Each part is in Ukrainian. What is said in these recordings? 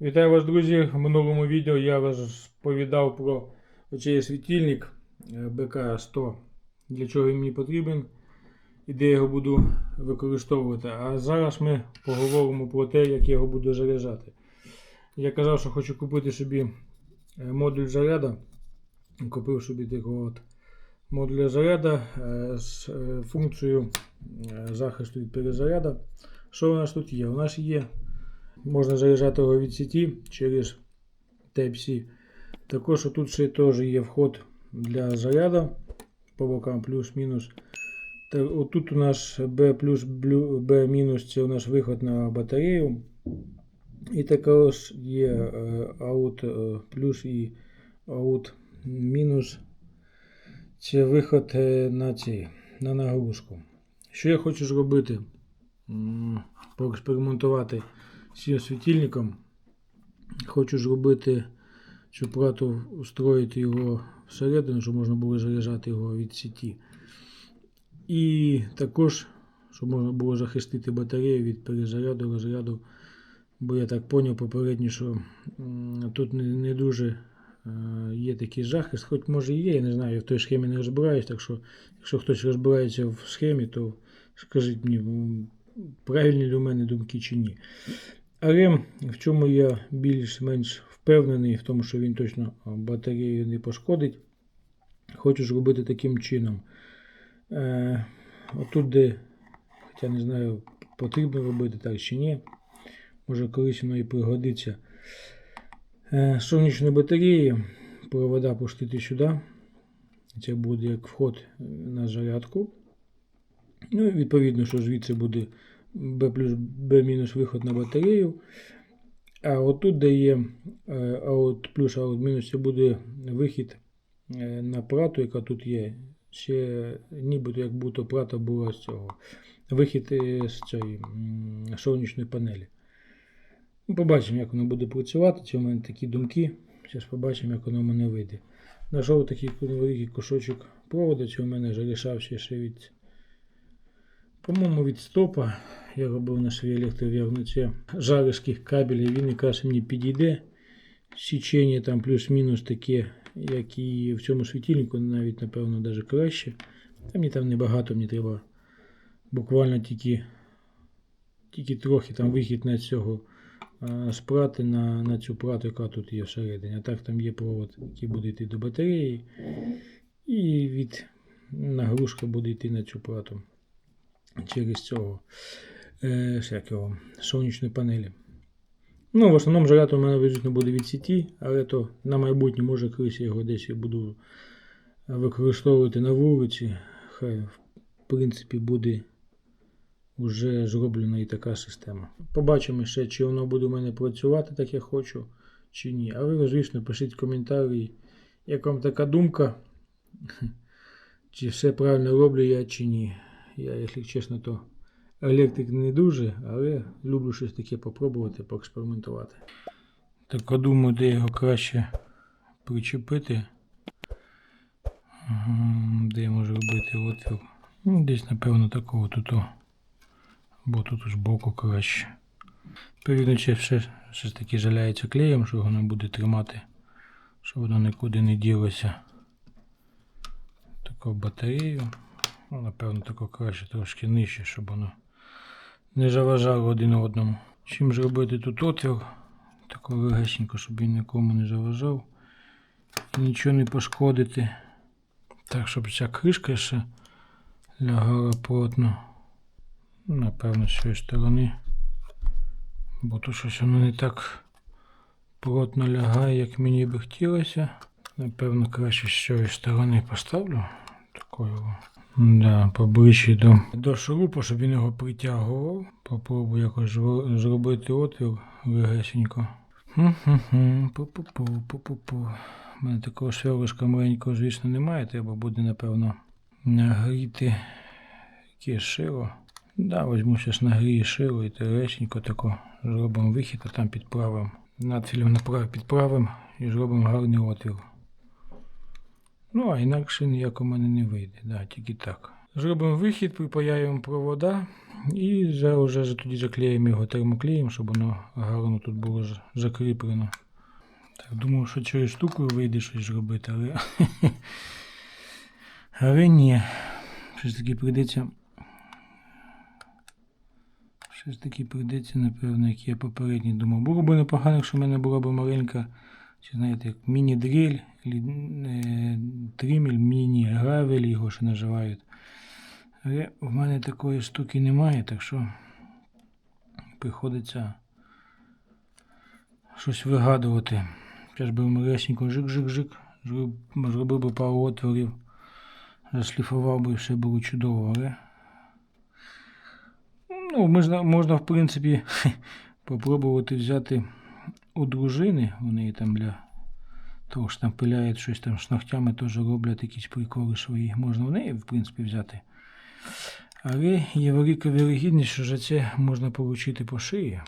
Вітаю вас, друзі! В минулому відео я розповідав про оцей світильник е, БК-100, для чого він мені потрібен і де я його буду використовувати. А зараз ми поговоримо про те, як я його буду заряджати. Я казав, що хочу купити собі е, модуль заряду. Купив собі такого от модуля заряду е, з функцією захисту від перезаряду. Що у нас тут є? У нас є Можна заряджати його від сіті через Type-C. Також тут ще теж є вход для заряду по бокам плюс-мінус. Та Отут у нас B плюс B мінус це у нас виход на батарею. І також є е, out е, плюс і out мінус. Це виход е, на ці, на нагрузку. Що я хочу зробити? Поекспериментувати з світильником. Хочу зробити цю плату, устроїти його всередину, щоб можна було заряджати його від сіті. І також, щоб можна було захистити батарею від перезаряду, розряду. Бо я так зрозумів попередньо, що тут не, не дуже е, є такий захист, хоч може і є, я не знаю, я в той схемі не розбираюсь, так що якщо хтось розбирається в схемі, то скажіть мені, правильні для мене думки чи ні. Але в чому я більш-менш впевнений, в тому, що він точно батарею не пошкодить, хочу зробити таким чином. Е, отут, де, хоча не знаю, потрібно робити так чи ні, може колись воно і пригодиться. Е, сонячні батареї, провода пустити сюди. Це буде як вход на зарядку. Ну, відповідно, що звідси буде B плюс B мінус виход на батарею. А отут, де є е, плюс, out мінус, це буде вихід е, на прату, яка тут є. Ще нібито як будто прата була з цього. Вихід е, з цієї сонячної панелі. Ну, Побачимо, як воно буде працювати. Це у мене такі думки. Зараз побачимо, як воно в мене вийде. Знайшов такий невеликий кусочок проводу, це у мене залишався ще від по-моєму, від стопа я робив на своїй електров'ягниці жариских кабелів, він якраз мені підійде. Січення там плюс-мінус таке, як і в цьому світильнику, навіть, напевно, навіть краще. Та мені там небагато, мені треба буквально тільки, тільки трохи там вихід на цього спрати на, на цю прату, яка тут є всередині. А так там є провод, який буде йти до батареї. І від нагрузка буде йти на цю прату через цього е, як його, сонячної панелі. Ну, в основному заряд у мене звісно, буде від сіті, але то на майбутнє, може, колись я його десь я буду використовувати на вулиці. Хай, в принципі, буде вже зроблена і така система. Побачимо ще, чи воно буде у мене працювати так, як хочу, чи ні. А ви, звісно, пишіть коментарі, як вам така думка, чи все правильно роблю я, чи ні. Я, якщо чесно, то електрик не дуже, але люблю щось таке попробувати, поекспериментувати. Так я думаю, де його краще причепити. Де я можу робити отвір. Ну, десь, напевно, такого тут. Бо тут ж боку краще. Все, все ж таки жаляється клеєм, що воно буде тримати, щоб воно нікуди не ділося. Таку батарею. Ну, напевно, тако краще трошки нижче, щоб воно не заважало один одному. Чим зробити тут отвір, тако легесенько, щоб він нікому не заважав. І нічого не пошкодити. Так, щоб ця кришка ще лягала плотно. Напевно, з цієї сторони. Бо тут щось воно не так плотно лягає, як мені би хотілося. Напевно, краще з цієї сторони поставлю. Такою. Да, поближче до, до шурупа, щоб він його притягував. Попробую якось зро- зробити отвір легесенько. У мене такого сверлишка маленького, звісно, немає. Треба буде, напевно, нагріти яке шило. Да, візьму зараз нагрію шило і тересенько тако зробимо вихід, а там підправимо. Надфілем направ підправимо і зробимо гарний отвір. Ну, а інакше ніяк у мене не вийде, да, тільки так. Зробимо вихід, припаяємо провода І вже, вже тоді заклеїмо його термоклеєм, щоб воно гарно тут було закріплено. Так, думав, що через штуку вийде щось робити, але. Але ні. Щось таки прийдеться. Щось таки прийдеться, напевно, як я попередній думав. Було б непогано, якщо в мене була б маленька, чи знаєте, як міні-дрель, лі- е, міні-гравель його ще називають. В мене такої штуки немає, так що приходиться щось вигадувати. Зараз би малесенько жик-жик-жик, зробив би пару отворів, зашліфував би і все було чудово, але. Ну, можна, можна, в принципі, попробувати взяти у дружини, вони там для того, що там пиляють щось там з теж роблять якісь приколи свої. Можна в неї, в принципі, взяти. Але є велика вірогідність, що за це можна отримати по шиї.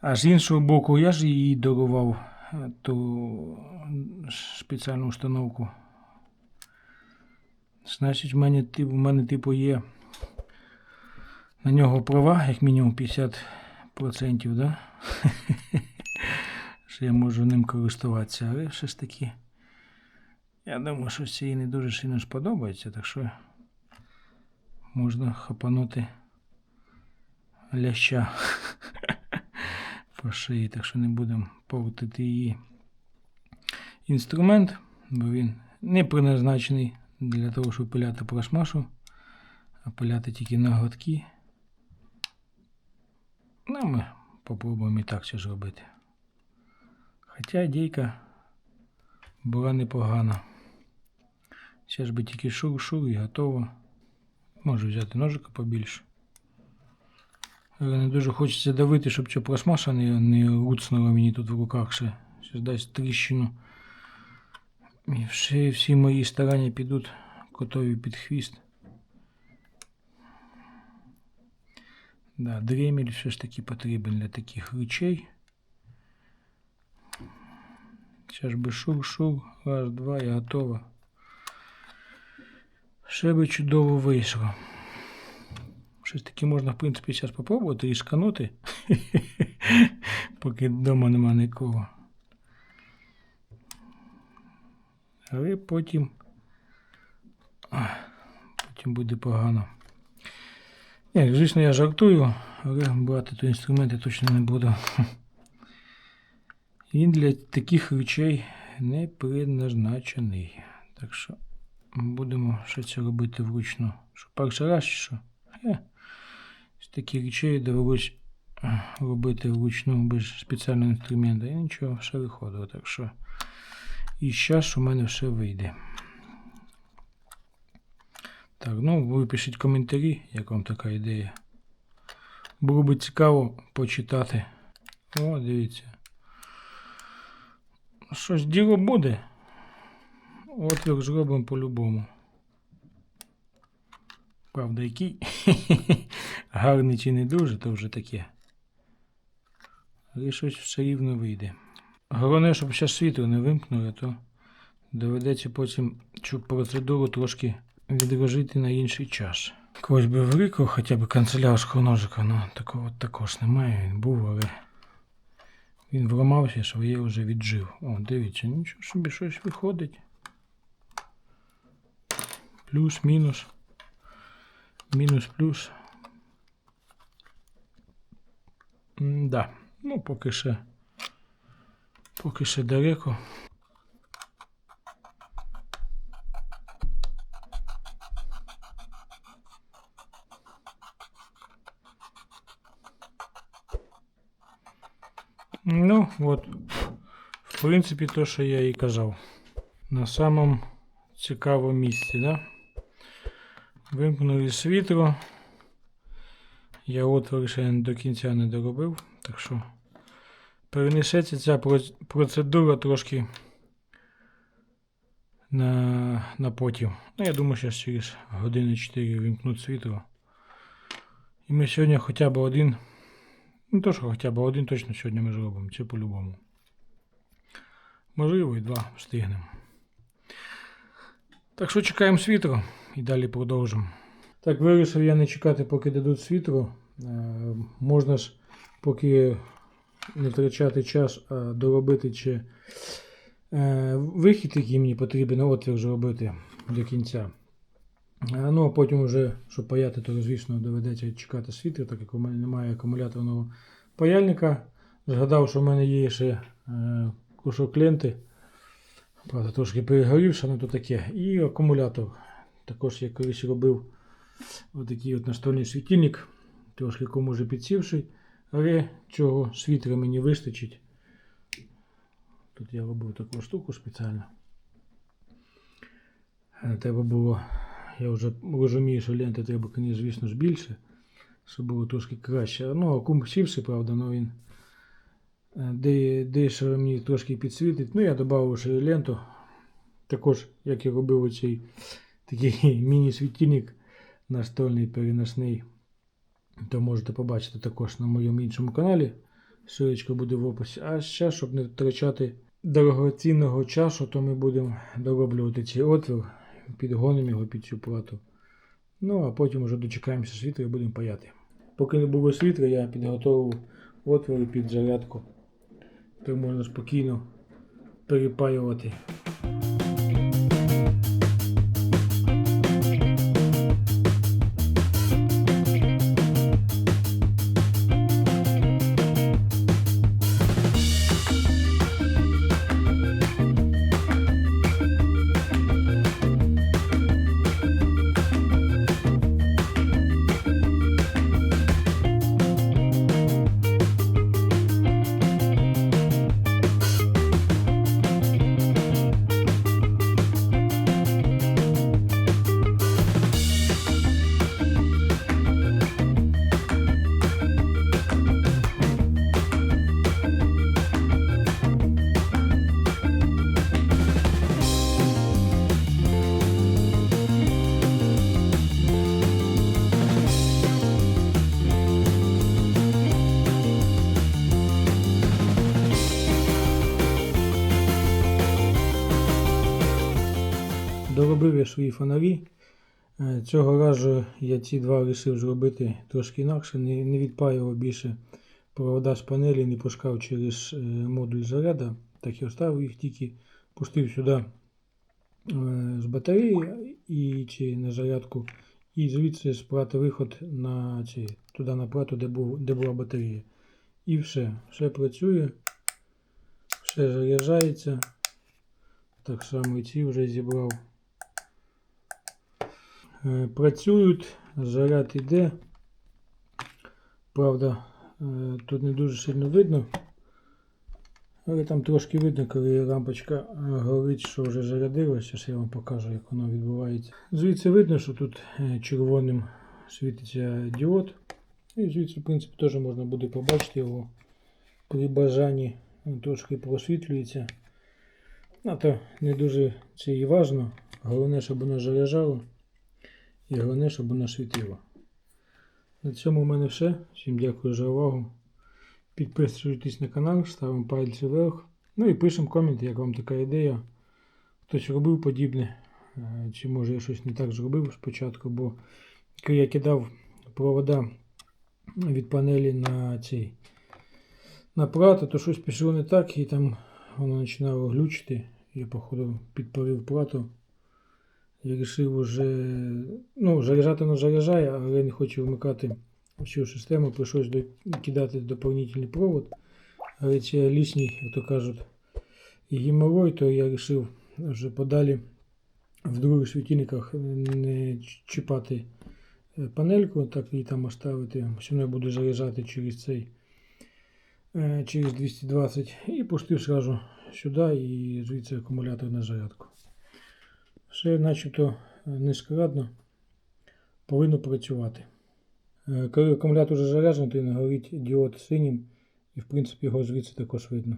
А з іншого боку, я ж їй дарував е, ту спеціальну установку. Значить, в мене, в мене типу є на нього права, як мінімум 50%, да? що я можу ним користуватися, але все ж таки. Я думаю, що їй не дуже сильно сподобається, так що можна хапанути ляща по шиї, так що не будемо портити її інструмент, бо він не призначений для того, щоб пиляти пластмасу, а пиляти тільки ноготки. Ну, ми попробуємо і так це зробити. Хоча ідейка була непогана. Зараз би тільки шур-шур і готово. Можу взяти ножика побільше. Але не дуже хочеться давити, щоб ця пластмаса не, не руцнула мені тут в руках ще. Щось дасть тріщину. І всі, всі мої старання підуть котові під хвіст. Да, дремель все ж таки потрібен для таких речей. Зараз би шур-шур, раз, два і готово. Ще би чудово вийшло. Щось таке можна, в принципі, зараз спробувати і поки вдома нема нікого. Але потім. Потім буде погано. Ні, звісно, я жартую, але брати той інструмент я точно не буду. Він для таких речей не призначений. Так що будемо ще робити вручну. Що перший раз що? Е, з таких речей довелось е, робити вручну без спеціального інструмента. І нічого, все виходило. Так що і зараз у мене все вийде. Так, ну ви пишіть коментарі, як вам така ідея. Було би цікаво почитати. О, дивіться. Щось діло буде. Отвір зробимо по-любому. Правда, який? Гарний чи не дуже, то вже таке. Але щось все рівно вийде. Головне, щоб ще світло не вимкнули, то доведеться потім цю процедуру трошки відложити на інший час. Когось би великого хоча б канцелярського ножика, ну такого також немає. Він був, але він вламався, своє вже віджив. О, дивіться, нічого собі щось виходить. Плюс, мінус. Мінус, плюс. Да. Ну, поки ще. Поки ще далеко. Ну, от, в принципі, то, що я і казав. На самому цікавому місці, да? Вимкнули світло. Я отвор ще до кінця не доробив, так що перенесеться ця процедура трошки на, на потім. Ну, я думаю, зараз через години 4 вимкнуть світло. І ми сьогодні хоча б один. Ну, то, що хоча б один точно сьогодні ми зробимо, це по-любому. Можливо, і два встигнемо. Так що чекаємо світло і далі продовжимо. Так, вирішив я не чекати, поки дадуть світло. Е, Можна ж, поки не втрачати час, а доробити чи е, вихід, який мені потрібен, отвір зробити до кінця. Е, Ну, а потім вже, щоб паяти, то звісно доведеться чекати світло, так як у мене немає акумуляторного паяльника. Згадав, що в мене є ще е, кусок ленти. Правда, трошки перегорівши, ну то таке. І акумулятор. Також я колись робив отакий от настольний світильник, трошки кому вже підсівший, але чого світла мені вистачить. Тут я робив таку штуку спеціально. Е, Треба було, я вже розумію, що ленти треба, звісно, ж більше, щоб було трошки краще. Ну, акум сівший, правда, але він е, де, дещо мені трошки підсвітить. Ну, я додав ще ленту. Також, як я робив оцей такий міні-світильник настольний переносний, то можете побачити також на моєму іншому каналі. Ссылочка буде в описі. А ще, щоб не втрачати дорогоцінного часу, то ми будемо дороблювати цей отвір, підгонимо його під цю плату. Ну, а потім вже дочекаємося світла і будемо паяти. Поки не було світла, я підготував отвори під зарядку. То можна спокійно перепаювати. Свої фонарі. Е, Цього разу я ці два вирішив зробити трошки інакше, не, не відпаював більше провода з панелі, не пускав через е, модуль заряду. Так я оставив їх тільки, пустив сюди е, з батареї і чи на зарядку, і звідси спрати виход на ці, туди на плату, де, був, де була батарея. І все, все працює, все заряджається. Так само і ці вже зібрав. Е, Працюють, заряд іде. Правда, е, тут не дуже сильно видно. Але там трошки видно, коли лампочка е, горить, що вже зарядилося. Зараз я вам покажу, як воно відбувається. Звідси видно, що тут червоним світиться діод. І звідси, в принципі, теж можна буде побачити його при бажанні. Він трошки просвітлюється. А то не дуже це і важно. Головне, щоб воно заряджало. І головне, щоб воно світило. На цьому в мене все. Всім дякую за увагу. Підписуйтесь на канал, ставимо пальці вверх. Ну і пишемо коменти, як вам така ідея. Хтось робив подібне. е, Чи може я щось не так зробив спочатку, бо коли я кидав провода від панелі на цей на плату, то щось пішло не так, і там воно починало глючити. Я, походу, підпалив плату. Я вирішив уже, ну, заряджати не заряджає, але не хочу вмикати всю систему. Прийшлось до, кидати доповнительний провод. Але це лишній, як то кажуть, і то я вирішив вже подалі в других світильниках не чіпати е, панельку, так її там оставити. Все я буду заряджати через цей е, через 220 і пустив сразу сюди і звідси акумулятор на зарядку. Все начебто е, нескладно повинно працювати. Е, Коли акумулятор вже заряджений, то він горить діод синім і в принципі його звідси також видно.